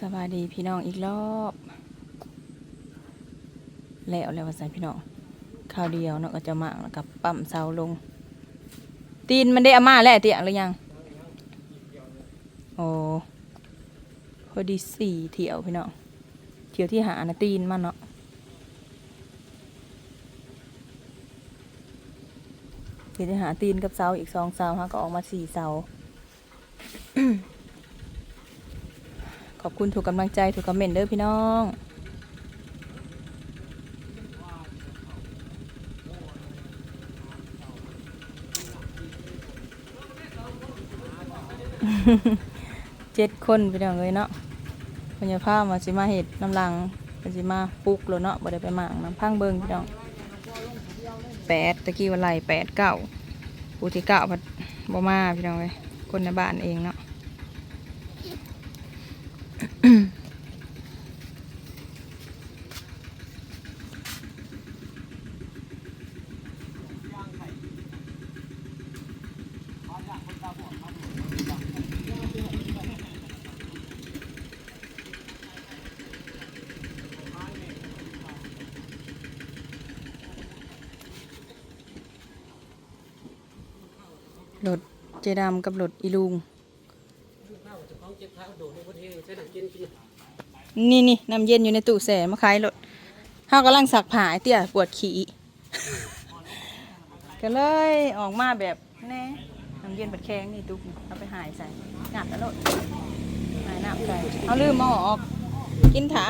สบายดีพี่น้องอีกรอบ แล้วแล้วว่าใส่พี่น้องข้าวเดียวเนาะก็จะมาแล้วกับปั๊มเสาลง ตีนมันได้อามาแล้วเตียหรือยัง โอ้พอดีสี่เที่ยวพี่น้องเที่ยวที่หานะตีนมันเนาะเดี๋ยวจะหาตีนกับเสาอีกสองเสาฮะก็ออกมาสี่เสา ขอบคุณถูกกำลังใจถูกคอมเมนต์เด้อพี่น้องเจ็ดคนพี่น้องเลยเนาะพญาภาพมาสิมาเห็ดน้ำลังมาสิมาปลุกแล้วเนาะบ่ได้ไปหมางน้ำพังเบิงพี่น้องแปดตะกี้วันไหลแปดเก้าปูที่เก้าพัดบ่มาพี่น้องเลยคนในบ้านเองเนาะ รถเจดำกับรถอีลุง นี่นี่น้ำเย็นอยู่ในตู้แสมาขายรถเฮากำลังสักผ้าไอ้เตี้ยปวดขี้ก็เลยออกมาแบบแน่น้ำเย็นบัดแข็งนี่ตุ๊กเอาไปหายใส่หนักกระโดดหายหน้ำใส่เอาลืมมาออกกินถา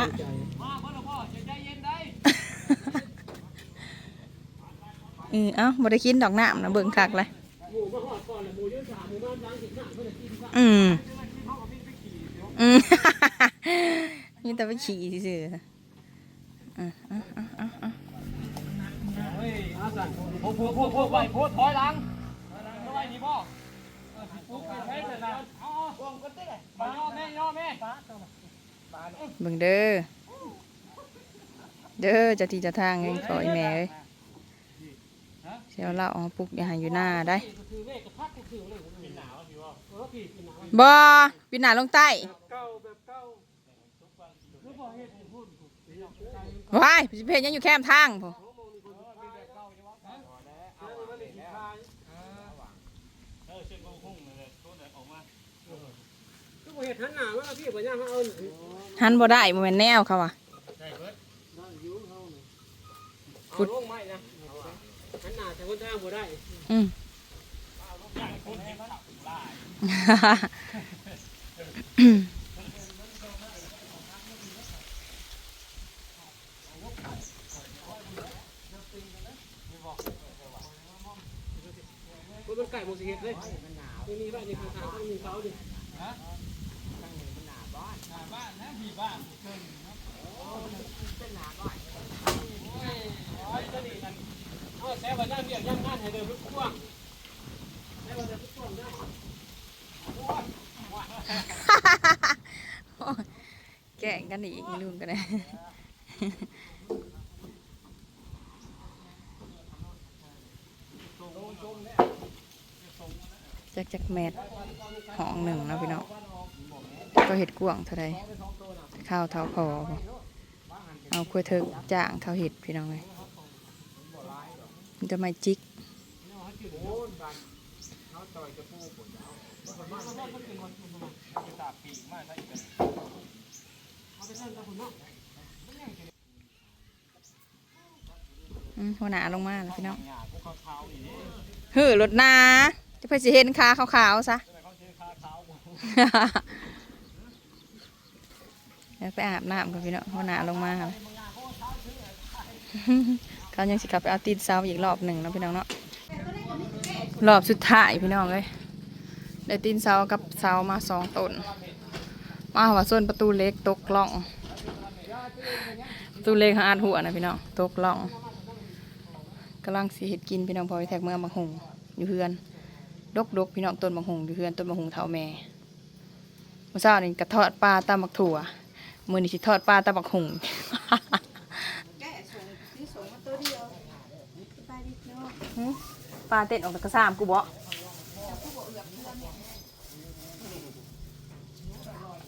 เออเอ้าบ่ได้กินดอกน้ำนะเบิ่งคักเลยอืม อืมนี่แต่ไปขี่ซื่อๆอะอะอะอะอะโพโพโพโพไปโพถอยหลังถอยนี่พ่อปุ๊บไปใช้เสร็จแล้วอ๋อวงก็เต้มาย่อแม่ย่อแม่เบิ่งเด้อ เด้อจะทีจะทางเองขอไอแม่เอ้ยเสียวเล่าเอาปลุกอย่าหาอยู่หน้าได้คือเมฆกับพักก็คือเลยเป็นหนาวพี่ว่าเอปีหนาลงใต้ เก้าแบบเก้าหรือพอเฮ็ดพูด ว้ายสิเพนยังอยู่แคมทางพอก็บ่เฮ็ดหันหน้ามาพี่บ่ย่างเอาหันบ่ได้บ่แม่นแนวเขาว่ะฟุดลงไม้นะหันหน้าแต่คนทางบ่ได้อืม มันมันไก่บ่สิเฮ็ดเลยนี่นี่บ้านนี่ข้างๆต้องมีเขาดิฮะข้างนี้มันหนาบ้านหนาบ้านนะพี่บ้านเกินโอ้เป็นหนาบ้านโอ้ยโอ้ยตัวนี้นั่นเอาแซ่ว่าย่างเรียกย่างงานให้เดินทุกกว้างแซ่ว่าเดินทุกกว้างได้แก่งกันอีกอีลุงกันเลย จักจักแมทห้องหนึ่งเนาะพี่น้องก็เห็ดกวางเท่าไรข้าวเท่าพอเอาคุยเถิกจ้างเขาเห็ดพี่น้องเลยมันจะไม่จิกหัวหนาลงมาแล้วพี่น้องเฮ้อรถนา จะเพื่อสิเห็นขาขาวๆซะแล้วไปอาบน้ำกันพี่น้องหัวหน้าลงมาครับเขายังสิกลับไปเอาตีนเสาอีกรอบหนึ่งเนาะพี่น้องเนาะรอบสุดท้ายพี่น้องเลยได้ตีนเสากับเสามาสองต้นมาว่าส่วนประตูเล็กตกล่องประตูเล็กหาอาดหัวนะพี่น้องตกล่องกำลังสิเห็ดกินพี่น้องพอไปแทกเมืองบางหงอยู่เฮือน ดกดกพี่น้องต้นบางหงอยู่เฮือนต้นบางหงเท่าแม่เมื่อเช้านี่กระทอดปลาตำบักถั่วมือนี่สิทอดปลาตำบักหงปลาเต้นออกจากกระซามกูบ่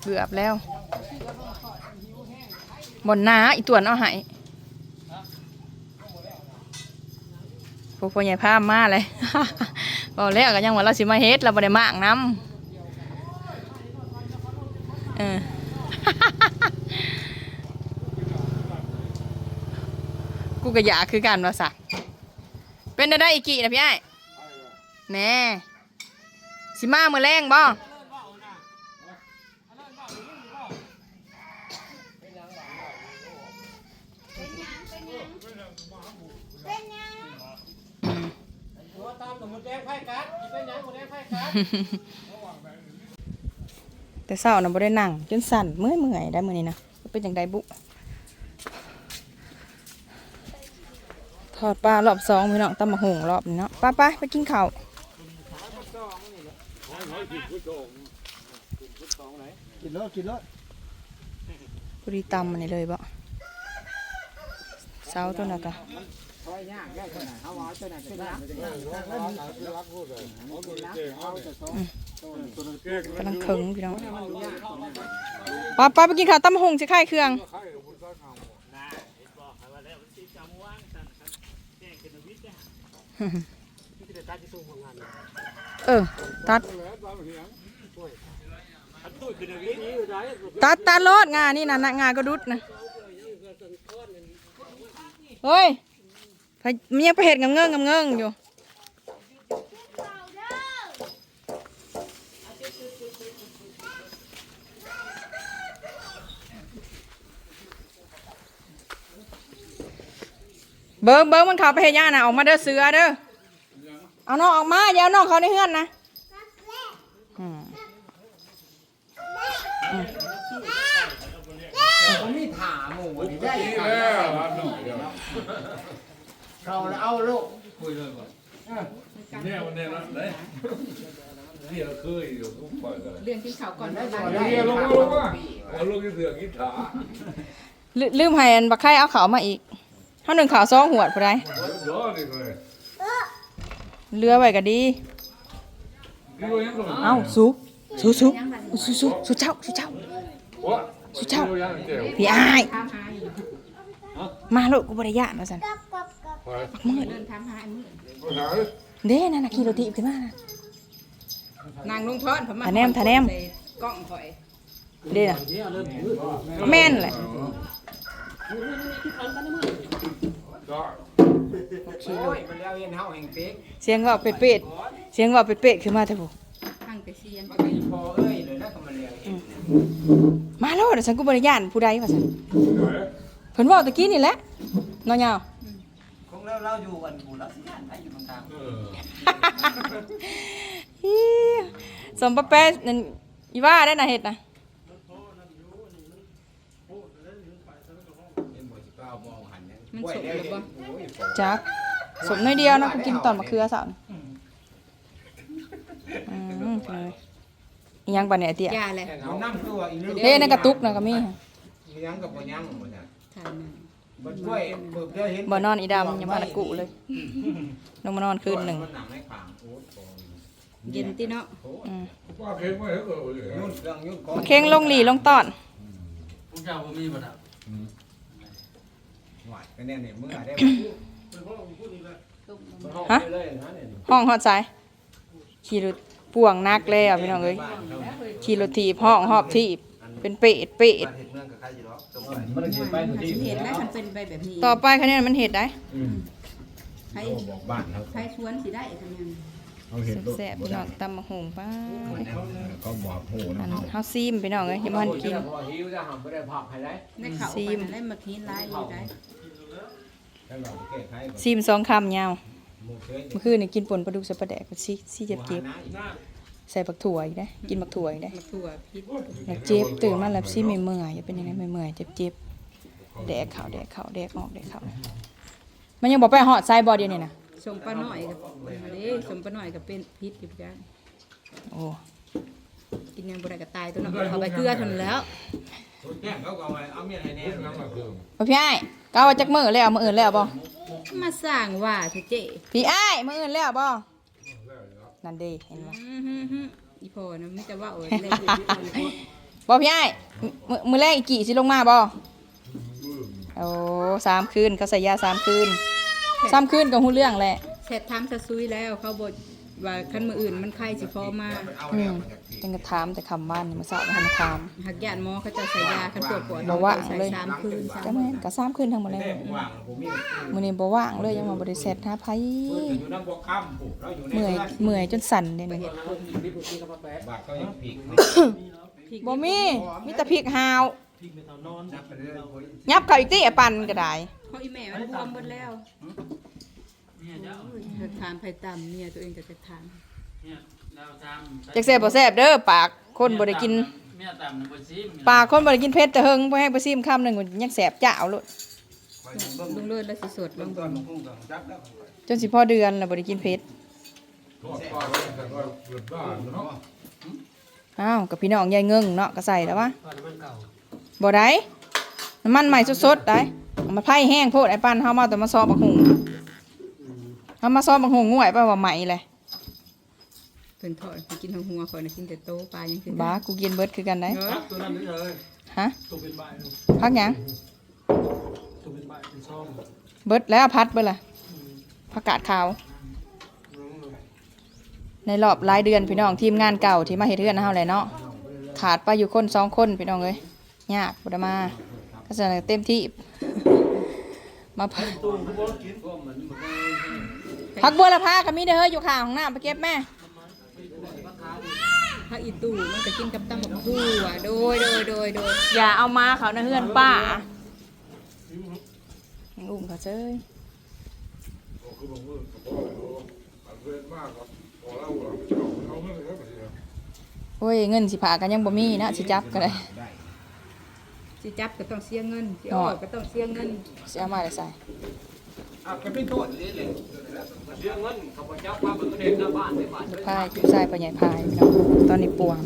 เกือบแล้วบนนาอีตัวน้เอาหาย พวกพ่อใหญ่พามาเลยบอกแล้วก็ยังว่าเราสิมาเฮ็ดเราบ่ได้มากน้ำเออกูก็อยากคือกันว่าสักเป็นได้ได้อีกกี่นะพี่ไอ้แน่สิมาเมื่อแรงบ่ หัวตาม กับหมดแดงไพ่กัดกินเป็นหยังหมดแดงไพ่กัดแต่เศร้านะบ่ได้นั่งจนสั่นเมื่อยเมื่อยได้มื้อนี้นะเป็นจังไดบุทอดปลารอบสองพี่น้องตำมะฮงรอบนี้เนาะไป้าป้าไปกินข้าวกินรถกินรถพอดีตำมันนี่เลยบ่ เสาตัวนั้นก็กำลังเคิงพี่น้องป้าป้าไปกินข้าวตำมะฮงสิค่เครื่องเออ ตัด ตัดตัดรถงานนี่นะนะงานก็ดุดนะ เฮ้ยมันยังไปเห็ดงำเงิงงำเงิงอยู่เบิ้งเบิ้งมันเขาไปเห็ดย่านะออกมาเด้อเสือเด้อเอาน้องออกมาอย่าเอาน้องเขาในเฮือนนะมีถา มูนี่ได้ีแล้วร้านเดียวเขาแล้วเอาลูกคุยเลยก่อนเนี่ยวันนี้นะไหนนี่เราเคยอยู่ทุกปล่อยกันเรื่องที่เขาก่อนได้ได้บ่บ้างได้เรียลงลงว่าเอาลูกที่เสือกีตาร์ลืลืมให้อันบักไข่เอาขาวมาอีกเท่าหนึ่งขาวซองหัวดผู้ใดเยอะนี่เรือไว้ก็ดีนี่ก็ยังต้องเอ้สุสุสุสุสุสุเจ้าสุเจ้า วะยังเจ๋วพี่อ้ายทำหายมาโลดกูบริยานมาสันไปปักมืดเดินทำหายมือไปไหนเด้นั่นน่ะขี่รถถีบขึ้นมานะนางลุงพรผมมาทาแนมทาแนมใส่กล้องข่อยเด้น่ะแม่นแหละได้ขี่รโอ้ถยมันแล้วเห็นเฮาแห่งเป๊กเสียงว่าเป็ดเป็ดๆเสียงว่าเป็ดเป็ดๆขึ้นมาเถอะผู้ข้างไปเซียน มาโลดเดี๋ยวฉันกูบริยานผู้ใดว่าสันไหนเพิ่นเว่าตะกี้นี่แหละน้องยาวคงแล้วเราอยู่กันกูแล้วสิย่านไปอยู่ทางเอออี๋สมปะแป๊ะนั่นอีว่าได้น่ะเฮ็ดน่ะเห็นบ่สิก้าวมองหันเนี่ยมันสุกหรือบ่โอ้ยจักสมน้อยเดียวเนาะกูกินตอนมะเขือสาวนี่อืมเพิ่นเลย อิหยังบัดเนี่ยไอ้เตี้ยยาเลยเอานั่งตัวอีกนึงเฮ้ยในกระตุกนะก็มียังกับบ่ยังบ่จ้ะทานน่ะบ่ช่วยเปิดเด้อเห็นบ่นอนอีดำยังมาละกุเลยลงมานอนคืนหนึ่ง มันหนังในขางโอ้ยโอ้ยเย็นที่เนาะอืมป้าเค็มไม่เห็นเลยยุ่นเครื่องยุ่นของมาเข่งลงหลีลงตอน พวกเจ้าบ่มีบ่ครับหวานก็แน่เนี่ยมึงอะได้ฮะ ห้องฮอดสายขี่รถ ป่วงนักแล้วพี่น้องเอ้ยขี่รถถีบห้องหอบถีบเป็นเป็ดเปดเห็ดเมืองกับใครสิหรอกตรงมันได้ไปพอดีเห็นแล้วมันเป็นไปแบบนี้ต่อไปคะแนนมันเห็ดได้ใครใครชวนสิได้ทำยังเขาเห็นแซ่บๆพี่น้องตำมะฮงป้าเขาบอกโหนะเฮาซีมพี่น้องเอ้ยยังบ่ทันกินพอหิวจะหำไม่ได้ผักให้ได้ในเขาซีไปมนั่นกินซีมสองคำยาว เคยเมื่อคืนนี่กินป่นปลาดุกใส่ปลาแดกซีซีเจ็บเจ็บใส่บักถั่วอีกได้กินบักถั่วอีกได้มาถั่วพิษแล้วเจ็บตื่นมาแล้วซีไม่เมื่อยอย่าเป็นยังไงไม่เมื่อยเจ็บเจ็บแดกเข่าแดกเข่าแดกออกแดกเข่ามันยังบอกไปหอดไซบอเดียวนี่นะสมปลาหน่อยกับอันนี้สมปลาหน่อยกับเป็นพิษอยู่จ้าโอ้กินยังบ่ได้ก็ตายตัวนั้นเอาไปเกลือเทานนแล้วสุดแก้เขาก็เอาเมียให้แน่น้ำมาเครื่องบ่พี่ไอ้ายก้าวว่าจักมือแล้วมืออื่นแล้วบ่ มาสร้างว่าเถอะเจ๊พี่ไอ้ายมืออื่นแล้วบ่นั่นเดีเห็นบ่อือฮึฮึอีพ่อนะมิจะว่าโอ้ยเล่นบ่พี่ไอ้ายมือมือแรกอีกี่สิลงมาบ่โอ้สามคืนเขาใส่ยาสามคืนสามคืนกับหูเรื่องแหละเสร็จทำสะซุยแล้วเขาบอก ว่าคันมืออื่นมันไข้สิพอมาอืมจังกระถามแต่คำบ้านนี่มาสาวมาถามหักยานหมอเขาจะใส่ยาคันปวดปวดบ่ว่างใส่เลยสามคืนก็แม่นก็สามคืนทั้งหมดเลยมื้อนี้บ่ว่างเลยยังมาบ่ได้เสร็จหาไผอยู่น้ำบวกค่ำปุ๊เราอยู่ในเมื่อยเมื่อยจนสั่นเด้นี่นี่ปุ๊บนี่ก็มาแปะบาทก็ยังผิดบ่มีมีแต่พริกหาวยับเข้าอีกติไอ้ปันก็ได้เขาอีแม่มันบวมหมดแล้ว เนี่ยเจ้าจะทานไผ่ต่ำเนี่ยตัวเองก็จะทานเนี่ยเราทำจักแซ่บบ่แซ่บเด้อปากคนบ่ได้กิน เมียต่ำนะบ่ซิมปากคนบ่ได้กินเผ็ดแต่เฮิงบ่ให้ไปซิมคำหนึงมันยังแซ่บจ้าวโลดลุงเลิศแล้วสิสดลงจนสิพอเดือนแล้วบ่ได้กินเผ็ดทอดปลาไว้แต่ว่าเกิดบ้านเนาะอ้าวกับพี่น้องยายเงิงเนาะก็ใส่แล้ววะตอนน้ำมันเก่าบ่ได้น้ำมันใหม่สดๆได้เอามาไผ่แห้งโพดไอ้ปันเฮามาแต่มาซอบักหุง เฮามาซอบักหุงง่วยไปว่าใหม่เลยเพิ่นทอดไปกินทั้งหัวคอยนะกินแต่โตปลายังกินบ้ากูกินเบิดคือกันได้เออตัวนั้นนี่เลยฮะตัวเป็นใบพักหยังตัวเป็นใบเป็นช่องเบิดแล้วพัดเบิดล่ะผักกาดขาวในรอบหลายเดือนพี่น้องทีมงานเก่าที่มาเฮ็ดเรือนเฮาแหละเนาะขาดไปอยู่คนสองคนพี่น้องเอ้ยยากบ่ได้มาก็จะเต็มที่มาพัก ตู้ทุกคนกินพักบัวละพาก็มีเด้อเฮ้ยอยู่ข้างห้องน้ำไปเก็บแม่ถ้าอีตู่มันก็กินกับตำบักหุ่วโดยโดยโดยโดยอย่าเอามาเขานะเฮือนป้าอุ้มเขาเจ้ยคือบางมื้อก็พอแล้วมันเกิดมากครับพอแล้วเอาเอาเงินแล้วไปสิครับโอ้ยเงินสิผากันยังบ่มีนะสิจับก็ได้สิจับก็ต้องเสียเงินสิออกก็ต้องเสียเงินสิเอามาได้ใส่ อะก็เป็นโทษนี่เลยเรื่องเงินเขาบอกเจ้าป้าเป็นกระเด็นหน้าบ้านในบ้านลูกพายผู้ชายปลาใหญ่พายพี่น้องตอนนี้ปวง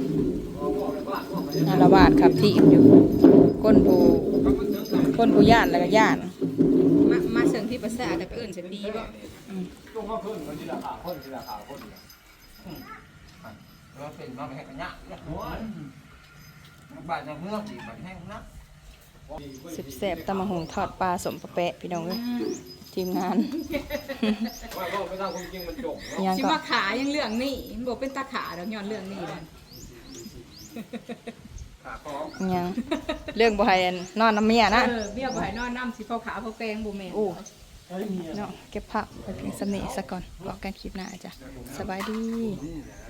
นาละบาทครับที่อยู่ก้นผู้ก้นผู้ย่านแล้วก็ย่านมามาเสริงที่ภาษาแต่ก็เอิ้นสิปีบ่ลงมาเพิ่นคนที่ราคาคนที่ราคาคนเราเป็นมาแค่กันยะบ้านจะเมืองอีกบ้านแห้งนะสิบแสบตำมะหงทอดปลาสมปะแปะพี่น้องเอ้ย ทีมงานว่าก็ไม่ทราบความจริงมันจบยังสิก็มาขายังเรื่องนี้มันบ่เป็นตาขาดอกย้อนเรื่องนี้แหละขาของยังเรื่องบ่ให้อันนอนน้ำเมียนะ เออเบี้ยบ่ให้นอนน้ำสิพอขาพอแกงบ่แม่นโอ้เนาะเก็บผักไปเพียงสำเนีสักก่อนบอกกันคลิปหน้าจ้ะสบายดี นี่แหละ